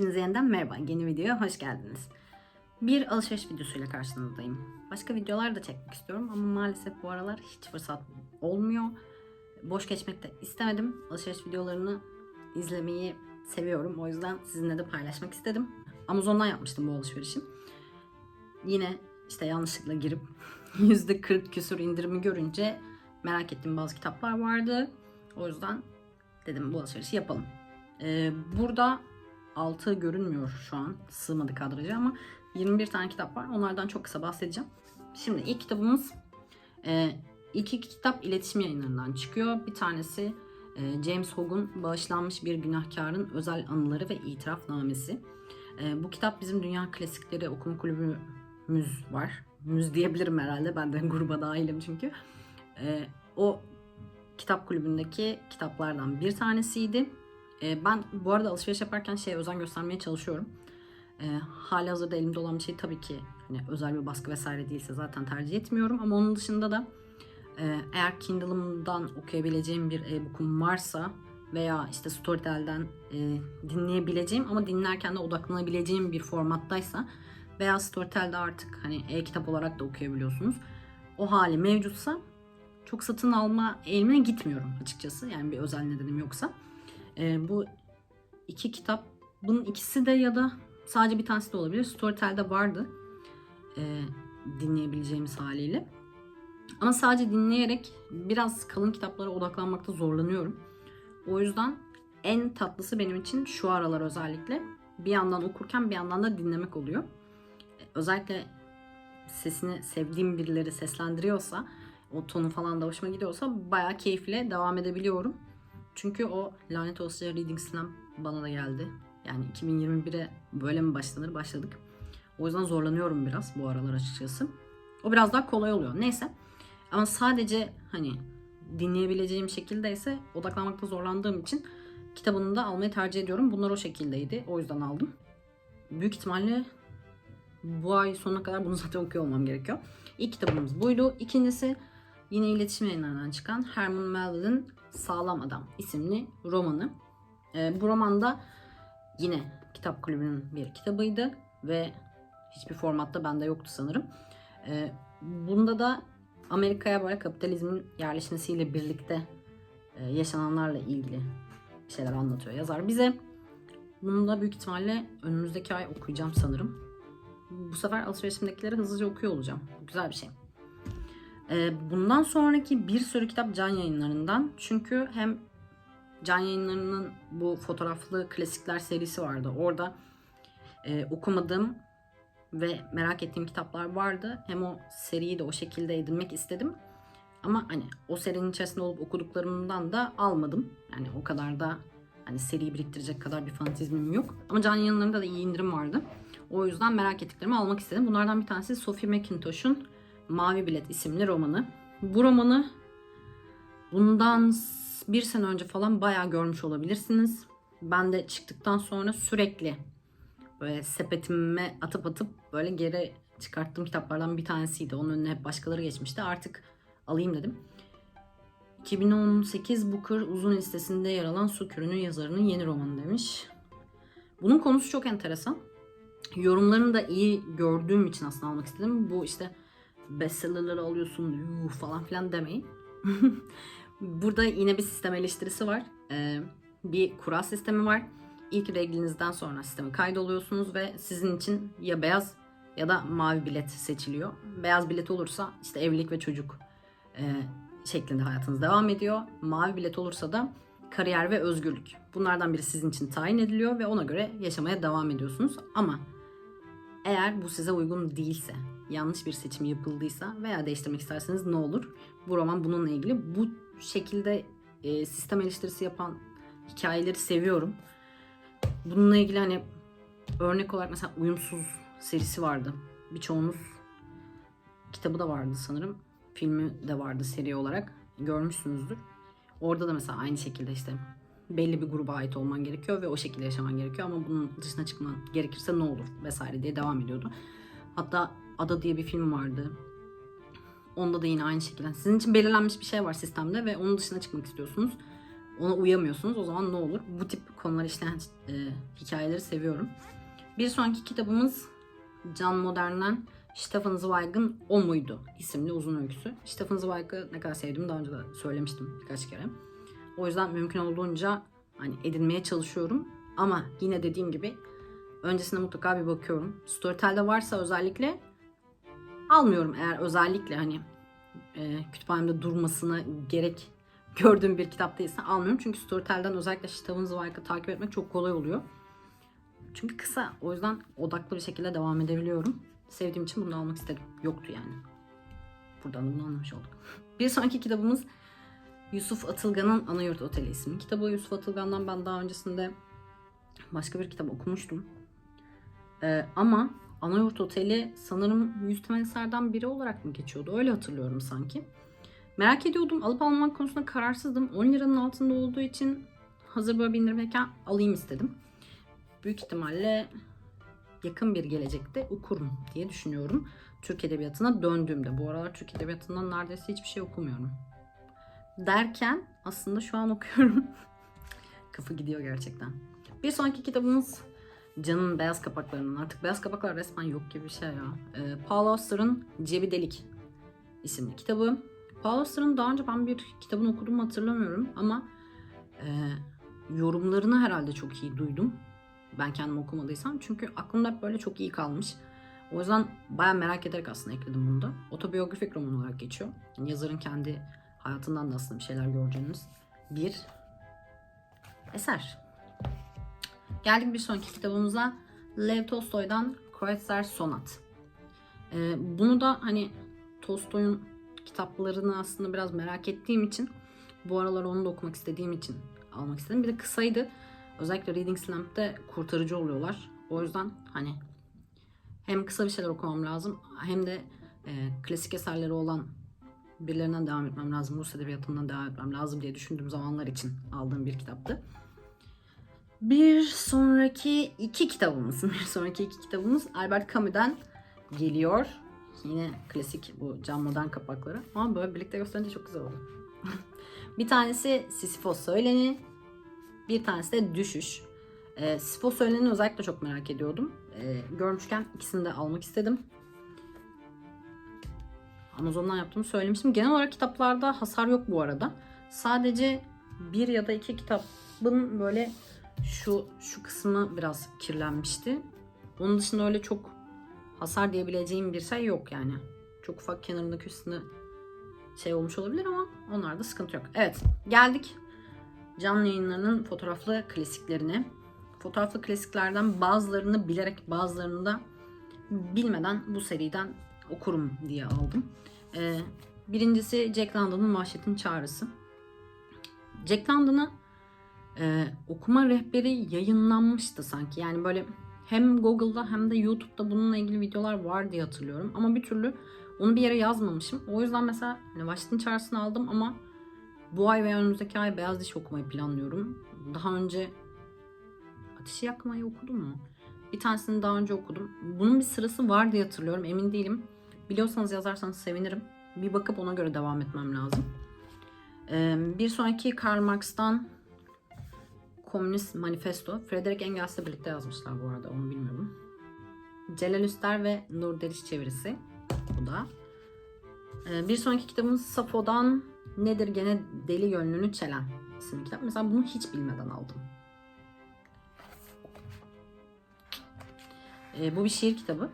Hepinize yeniden merhaba. Yeni videoya hoş geldiniz. Bir alışveriş videosuyla karşınızdayım. Başka videolar da çekmek istiyorum ama maalesef bu aralar hiç fırsat olmuyor. Boş geçmek de istemedim. Alışveriş videolarını izlemeyi seviyorum. O yüzden sizinle de paylaşmak istedim. Amazon'dan yapmıştım bu alışverişi. Yine işte yanlışlıkla girip %40 küsur indirimi görünce merak ettiğim bazı kitaplar vardı. O yüzden dedim bu alışverişi yapalım. Ee, burada 6 görünmüyor şu an. Sığmadı kadraja ama 21 tane kitap var. Onlardan çok kısa bahsedeceğim. Şimdi ilk kitabımız e, iki kitap iletişim yayınlarından çıkıyor. Bir tanesi e, James Hogg'un Bağışlanmış Bir Günahkarın Özel Anıları ve İtirafnamesi. E, bu kitap bizim Dünya Klasikleri Okuma Kulübümüz var. Müz diyebilirim herhalde. Ben de gruba dahilim çünkü. E, o kitap kulübündeki kitaplardan bir tanesiydi. E, ben bu arada alışveriş yaparken şeye özen göstermeye çalışıyorum. E, hali hazırda elimde olan bir şey tabii ki hani özel bir baskı vesaire değilse zaten tercih etmiyorum. Ama onun dışında da e, eğer Kindle'ımdan okuyabileceğim bir e-book'um varsa veya işte Storytel'den e, dinleyebileceğim ama dinlerken de odaklanabileceğim bir formattaysa veya Storytel'de artık hani e-kitap olarak da okuyabiliyorsunuz. O hali mevcutsa çok satın alma eğilimine gitmiyorum açıkçası. Yani bir özel nedenim yoksa. Ee, bu iki kitap, bunun ikisi de ya da sadece bir tanesi de olabilir. Storytel'de vardı. Ee, dinleyebileceğimiz haliyle. Ama sadece dinleyerek biraz kalın kitaplara odaklanmakta zorlanıyorum. O yüzden en tatlısı benim için şu aralar özellikle bir yandan okurken bir yandan da dinlemek oluyor. Özellikle sesini sevdiğim birileri seslendiriyorsa o tonu falan da hoşuma gidiyorsa bayağı keyifle devam edebiliyorum. Çünkü o lanet olsun Reading Slam bana da geldi. Yani 2021'e böyle mi başlanır? Başladık. O yüzden zorlanıyorum biraz bu aralar açıkçası. O biraz daha kolay oluyor. Neyse. Ama sadece hani dinleyebileceğim şekilde ise odaklanmakta zorlandığım için kitabını da almayı tercih ediyorum. Bunlar o şekildeydi. O yüzden aldım. Büyük ihtimalle bu ay sonuna kadar bunu zaten okuyor olmam gerekiyor. İlk kitabımız buydu. İkincisi yine iletişim yayınlarından çıkan Herman Melville'in Sağlam Adam isimli romanı. Ee, bu romanda yine kitap kulübünün bir kitabıydı ve hiçbir formatta bende yoktu sanırım. Ee, bunda da Amerika'ya böyle kapitalizmin yerleşmesiyle birlikte e, yaşananlarla ilgili şeyler anlatıyor yazar bize. Bunu da büyük ihtimalle önümüzdeki ay okuyacağım sanırım. Bu sefer alışverişimdekileri hızlıca okuyor olacağım. Güzel bir şey. Ee, bundan sonraki bir sürü kitap Can Yayınları'ndan. Çünkü hem Can Yayınları'nın bu fotoğraflı klasikler serisi vardı. Orada e, okumadığım ve merak ettiğim kitaplar vardı. Hem o seriyi de o şekilde edinmek istedim. Ama hani o serinin içerisinde olup okuduklarımdan da almadım. Yani o kadar da hani seriyi biriktirecek kadar bir fanatizmim yok. Ama Can Yayınları'nda da iyi indirim vardı. O yüzden merak ettiklerimi almak istedim. Bunlardan bir tanesi Sophie McIntosh'un Mavi Bilet isimli romanı. Bu romanı bundan bir sene önce falan bayağı görmüş olabilirsiniz. Ben de çıktıktan sonra sürekli böyle sepetime atıp atıp böyle geri çıkarttığım kitaplardan bir tanesiydi. Onun önüne hep başkaları geçmişti. Artık alayım dedim. 2018 Booker uzun listesinde yer alan Su yazarının yeni romanı demiş. Bunun konusu çok enteresan. Yorumlarını da iyi gördüğüm için aslında almak istedim. Bu işte bestsellerleri alıyorsun yuh falan filan demeyin. Burada yine bir sistem eleştirisi var. Ee, bir kura sistemi var. İlk reglinizden sonra sisteme kaydoluyorsunuz ve sizin için ya beyaz ya da mavi bilet seçiliyor. Beyaz bilet olursa işte evlilik ve çocuk e, şeklinde hayatınız devam ediyor. Mavi bilet olursa da kariyer ve özgürlük. Bunlardan biri sizin için tayin ediliyor ve ona göre yaşamaya devam ediyorsunuz. Ama eğer bu size uygun değilse, yanlış bir seçim yapıldıysa veya değiştirmek isterseniz ne olur? Bu roman bununla ilgili. Bu şekilde e, sistem eleştirisi yapan hikayeleri seviyorum. Bununla ilgili hani örnek olarak mesela Uyumsuz serisi vardı. Birçoğunuz kitabı da vardı sanırım. Filmi de vardı seri olarak. Görmüşsünüzdür. Orada da mesela aynı şekilde işte belli bir gruba ait olman gerekiyor ve o şekilde yaşaman gerekiyor ama bunun dışına çıkman gerekirse ne olur vesaire diye devam ediyordu. Hatta Ada diye bir film vardı. Onda da yine aynı şekilde. Sizin için belirlenmiş bir şey var sistemde ve onun dışına çıkmak istiyorsunuz. ona uyamıyorsunuz. O zaman ne olur? Bu tip konular işleyen e, hikayeleri seviyorum. Bir sonraki kitabımız Can Modern'den Stefan Zweig'ın O Muydu isimli uzun öyküsü. Stefan Zweig'ı ne kadar sevdiğimi daha önce de söylemiştim birkaç kere. O yüzden mümkün olduğunca hani edinmeye çalışıyorum. Ama yine dediğim gibi öncesinde mutlaka bir bakıyorum. Storytel'de varsa özellikle almıyorum eğer özellikle hani e, kütüphanemde durmasına gerek gördüğüm bir kitap değilse almıyorum. Çünkü Storytel'den özellikle Stefan Zweig'ı takip etmek çok kolay oluyor. Çünkü kısa. O yüzden odaklı bir şekilde devam edebiliyorum. Sevdiğim için bunu almak istedim. Yoktu yani. Buradan da bunu anlamış olduk. Bir sonraki kitabımız Yusuf Atılgan'ın Anayurt Oteli isimli kitabı. Yusuf Atılgan'dan ben daha öncesinde başka bir kitap okumuştum. Ee, ama Anayurt Oteli sanırım yüz temel eserden biri olarak mı geçiyordu? Öyle hatırlıyorum sanki. Merak ediyordum. Alıp almak konusunda kararsızdım. 10 liranın altında olduğu için hazır böyle bir indirimdeyken alayım istedim. Büyük ihtimalle yakın bir gelecekte okurum diye düşünüyorum. Türk Edebiyatı'na döndüğümde. Bu aralar Türk Edebiyatı'ndan neredeyse hiçbir şey okumuyorum. Derken aslında şu an okuyorum. Kafa gidiyor gerçekten. Bir sonraki kitabımız Can'ın Beyaz Kapaklarının. Artık Beyaz Kapaklar resmen yok gibi bir şey ya. Ee, Paul Auster'ın Cebi Delik isimli kitabı. Paul Auster'ın daha önce ben bir kitabını okuduğumu hatırlamıyorum ama e, yorumlarını herhalde çok iyi duydum. Ben kendim okumadıysam. Çünkü aklımda hep böyle çok iyi kalmış. O yüzden baya merak ederek aslında ekledim bunu da. Otobiyografik roman olarak geçiyor. Yani yazarın kendi hayatından da aslında bir şeyler göreceğiniz bir eser. Geldik bir sonraki kitabımıza. Lev Tolstoy'dan Kreutzer Sonat. Ee, bunu da hani Tolstoy'un kitaplarını aslında biraz merak ettiğim için bu aralar onu da okumak istediğim için almak istedim. Bir de kısaydı. Özellikle Reading Slamp'te kurtarıcı oluyorlar. O yüzden hani hem kısa bir şeyler okumam lazım hem de e, klasik eserleri olan birilerinden devam etmem lazım. Rus edebiyatından devam etmem lazım diye düşündüğüm zamanlar için aldığım bir kitaptı. Bir sonraki iki kitabımız, bir sonraki iki kitabımız Albert Camus'dan geliyor. Yine klasik bu cam modern kapakları. Ama böyle birlikte gösterince çok güzel oldu. bir tanesi Sisyphos Söyleni, bir tanesi de Düşüş. E, Sisyphos Söyleni'ni özellikle çok merak ediyordum. E, görmüşken ikisini de almak istedim. Amazon'dan yaptığımı söylemiştim. Genel olarak kitaplarda hasar yok bu arada. Sadece bir ya da iki kitabın böyle şu şu kısmı biraz kirlenmişti. Onun dışında öyle çok hasar diyebileceğim bir şey yok yani. Çok ufak kenarındaki üstüne şey olmuş olabilir ama onlarda sıkıntı yok. Evet geldik canlı yayınlarının fotoğraflı klasiklerine. Fotoğraflı klasiklerden bazılarını bilerek bazılarını da bilmeden bu seriden okurum diye aldım. Ee, birincisi Jack London'ın Vahşetin Çağrısı. Jack London'ı e, okuma rehberi yayınlanmıştı sanki. Yani böyle hem Google'da hem de YouTube'da bununla ilgili videolar var diye hatırlıyorum. Ama bir türlü onu bir yere yazmamışım. O yüzden mesela hani Vahşetin Çağrısı'nı aldım ama bu ay veya önümüzdeki ay Beyaz Diş okumayı planlıyorum. Daha önce Ateşi Yakmayı okudum mu? Bir tanesini daha önce okudum. Bunun bir sırası var diye hatırlıyorum. Emin değilim. Biliyorsanız yazarsanız sevinirim. Bir bakıp ona göre devam etmem lazım. Bir sonraki Karl Marx'tan Komünist Manifesto. Frederick Engels'le birlikte yazmışlar bu arada. Onu bilmiyorum. Celal Üster ve Nur Deriş çevirisi. Bu da. Ee, bir sonraki kitabımız Safo'dan Nedir Gene Deli Gönlünü Çelen isimli kitap. Mesela bunu hiç bilmeden aldım. Ee, bu bir şiir kitabı.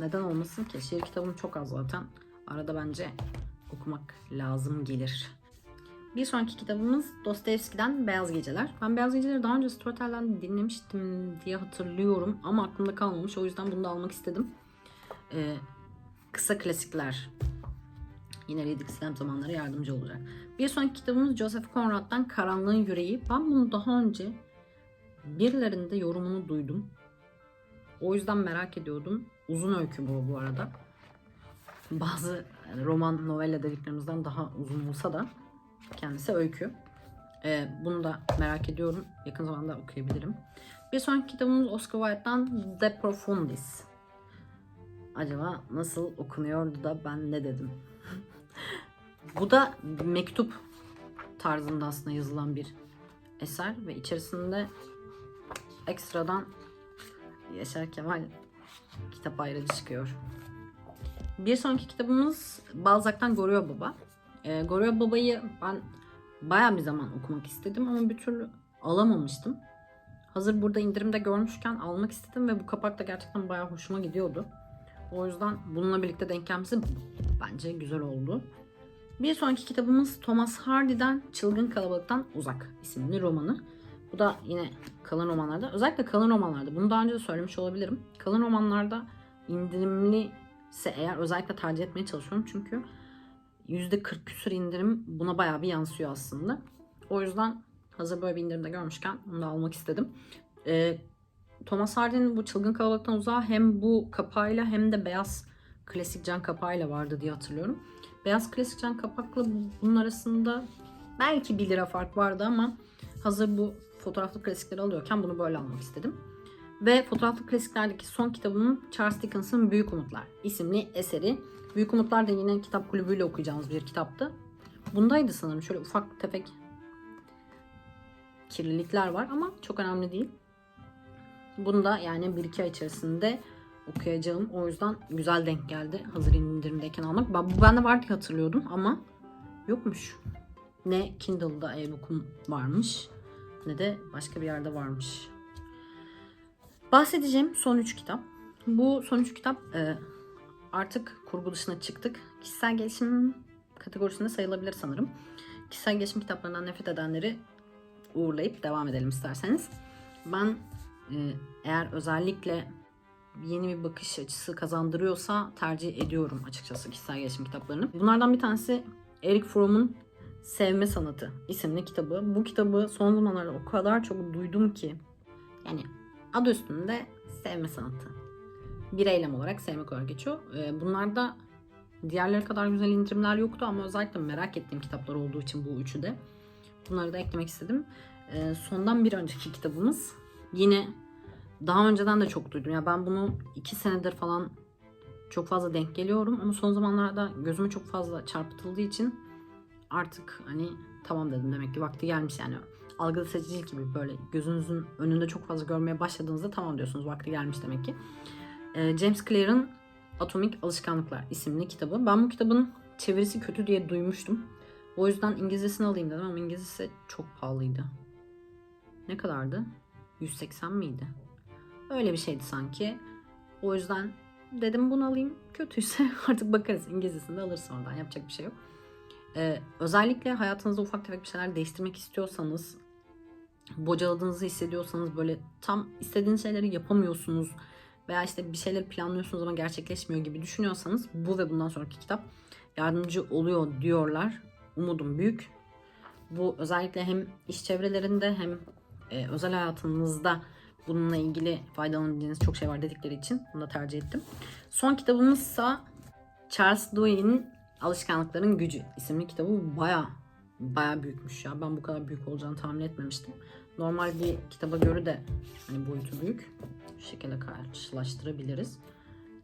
Neden olmasın ki? Şiir kitabım çok az zaten. Arada bence okumak lazım gelir. Bir sonraki kitabımız Dostoyevski'den Beyaz Geceler. Ben Beyaz Geceleri daha önce Storytel'den dinlemiştim diye hatırlıyorum ama aklımda kalmamış. O yüzden bunu da almak istedim. Ee, kısa klasikler. Yine Reading Slam zamanları yardımcı olacak. Bir sonraki kitabımız Joseph Conrad'dan Karanlığın Yüreği. Ben bunu daha önce birilerinde yorumunu duydum. O yüzden merak ediyordum. Uzun öykü bu bu arada. Bazı roman, novella dediklerimizden daha uzun olsa da kendisi öykü. Ee, bunu da merak ediyorum. Yakın zamanda okuyabilirim. Bir sonraki kitabımız Oscar Wilde'dan De Profundis. Acaba nasıl okunuyordu da ben ne dedim? Bu da mektup tarzında aslında yazılan bir eser ve içerisinde ekstradan Yaşar Kemal kitap ayrıcı çıkıyor. Bir sonraki kitabımız Balzac'tan Gorio Baba. Ee, Gorio Baba'yı ben bayağı bir zaman okumak istedim ama bir türlü alamamıştım. Hazır burada indirimde görmüşken almak istedim ve bu kapak da gerçekten bayağı hoşuma gidiyordu. O yüzden bununla birlikte denk gelmesi bence güzel oldu. Bir sonraki kitabımız Thomas Hardy'den Çılgın Kalabalıktan Uzak isimli romanı. Bu da yine kalın romanlarda. Özellikle kalın romanlarda. Bunu daha önce de söylemiş olabilirim. Kalın romanlarda indirimli ise eğer özellikle tercih etmeye çalışıyorum. Çünkü %40 küsur indirim buna bayağı bir yansıyor aslında. O yüzden hazır böyle bir indirimde görmüşken bunu da almak istedim. Ee, Thomas Hardy'nin bu Çılgın Kalabalıktan Uzağa hem bu kapağıyla hem de beyaz klasik can kapağıyla vardı diye hatırlıyorum. Beyaz klasik can kapakla bunun arasında belki 1 lira fark vardı ama hazır bu fotoğraflı klasikleri alıyorken bunu böyle almak istedim. Ve fotoğraflı klasiklerdeki son kitabımın Charles Dickens'ın Büyük Umutlar isimli eseri. Büyük Umutlar da yine kitap kulübüyle okuyacağımız bir kitaptı. Bundaydı sanırım şöyle ufak tefek kirlilikler var ama çok önemli değil. Bunu da yani 1-2 ay içerisinde okuyacağım. O yüzden güzel denk geldi hazır indirimdeyken almak. Ben, bu bende var hatırlıyordum ama yokmuş. Ne Kindle'da e-book'um varmış ne de başka bir yerde varmış. Bahsedeceğim son 3 kitap. Bu son 3 kitap e, artık kurgu dışına çıktık. Kişisel gelişim kategorisinde sayılabilir sanırım. Kişisel gelişim kitaplarından nefret edenleri uğurlayıp devam edelim isterseniz. Ben e, eğer özellikle yeni bir bakış açısı kazandırıyorsa tercih ediyorum açıkçası kişisel gelişim kitaplarını. Bunlardan bir tanesi Eric Fromm'un Sevme Sanatı isimli kitabı. Bu kitabı son zamanlarda o kadar çok duydum ki yani adı üstünde sevme sanatı. Bir eylem olarak sevmek olarak geçiyor. Ee, Bunlarda diğerleri kadar güzel indirimler yoktu ama özellikle merak ettiğim kitaplar olduğu için bu üçü de bunları da eklemek istedim. Ee, Sondan bir önceki kitabımız yine daha önceden de çok duydum. Ya ben bunu iki senedir falan çok fazla denk geliyorum ama son zamanlarda gözüme çok fazla çarpıtıldığı için artık hani tamam dedim demek ki vakti gelmiş yani. Algıda seçicilik gibi böyle gözünüzün önünde çok fazla görmeye başladığınızda tamam diyorsunuz vakti gelmiş demek ki. Ee, James Clear'ın Atomik Alışkanlıklar isimli kitabı. Ben bu kitabın çevirisi kötü diye duymuştum. O yüzden İngilizcesini alayım dedim ama İngilizcesi çok pahalıydı. Ne kadardı? 180 miydi? Öyle bir şeydi sanki. O yüzden dedim bunu alayım. Kötüyse artık bakarız. İngilizcesini de alırız oradan. Yapacak bir şey yok. Ee, özellikle hayatınızda ufak tefek bir şeyler değiştirmek istiyorsanız, bocaladığınızı hissediyorsanız, böyle tam istediğiniz şeyleri yapamıyorsunuz veya işte bir şeyleri planlıyorsunuz ama gerçekleşmiyor gibi düşünüyorsanız bu ve bundan sonraki kitap yardımcı oluyor diyorlar. Umudum büyük. Bu özellikle hem iş çevrelerinde hem e, özel hayatınızda bununla ilgili faydalanabileceğiniz çok şey var dedikleri için bunu da tercih ettim. Son kitabımızsa Charles Dewey'nin Alışkanlıkların Gücü isimli kitabı baya baya büyükmüş ya. Ben bu kadar büyük olacağını tahmin etmemiştim. Normal bir kitaba göre de hani boyutu büyük. Şu şekilde karşılaştırabiliriz.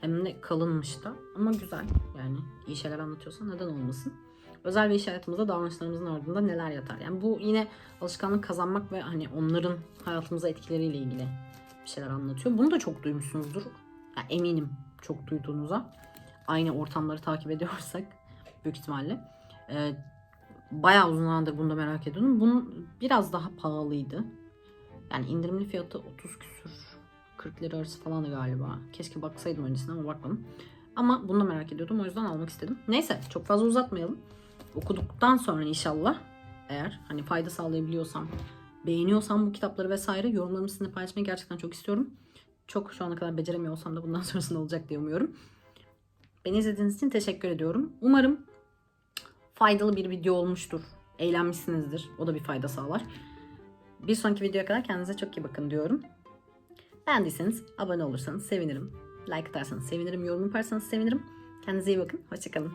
Hem de kalınmış da ama güzel. Yani iyi şeyler anlatıyorsa neden olmasın. Özel ve iş hayatımızda davranışlarımızın ardında neler yatar? Yani bu yine alışkanlık kazanmak ve hani onların hayatımıza etkileriyle ilgili bir şeyler anlatıyor. Bunu da çok duymuşsunuzdur. Yani eminim çok duyduğunuza. Aynı ortamları takip ediyorsak büyük ihtimalle. Ee, bayağı uzun zamandır bunu da merak ediyordum. Bunun biraz daha pahalıydı. Yani indirimli fiyatı 30 küsür 40 lira arası falandı galiba. Keşke baksaydım öncesine ama bakmadım. Ama bunu da merak ediyordum o yüzden almak istedim. Neyse çok fazla uzatmayalım. Okuduktan sonra inşallah eğer hani fayda sağlayabiliyorsam, beğeniyorsam bu kitapları vesaire yorumlarımı sizinle paylaşmayı gerçekten çok istiyorum. Çok şu ana kadar beceremiyorsam da bundan sonrasında olacak diye umuyorum. Beni izlediğiniz için teşekkür ediyorum. Umarım faydalı bir video olmuştur. Eğlenmişsinizdir. O da bir fayda sağlar. Bir sonraki videoya kadar kendinize çok iyi bakın diyorum. Beğendiyseniz abone olursanız sevinirim. Like atarsanız sevinirim. Yorum yaparsanız sevinirim. Kendinize iyi bakın. Hoşçakalın.